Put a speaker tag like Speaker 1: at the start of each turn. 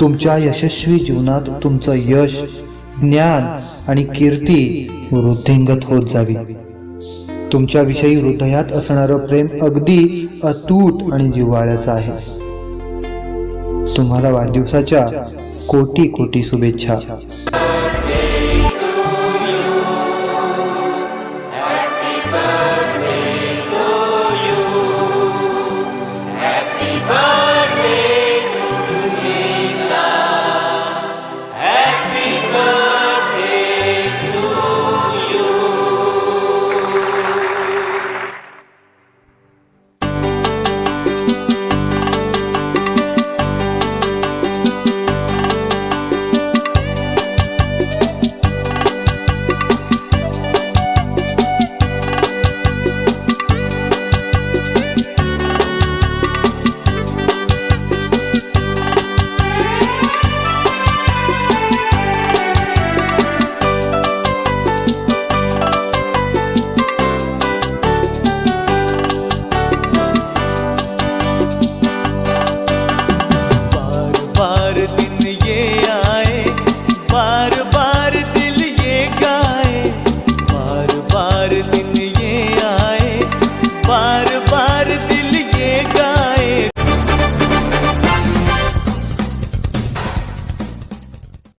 Speaker 1: तुमच्या यशस्वी जीवनात तुमचं यश ज्ञान आणि कीर्ती वृद्धिंगत होत जावी. तुमच्याविषयी हृदयात असणारं प्रेम अगदी अतूट आणि जिव्हाळ्याचं आहे. तुम्हाला वाढदिवसाच्या कोटी कोटी शुभेच्छा.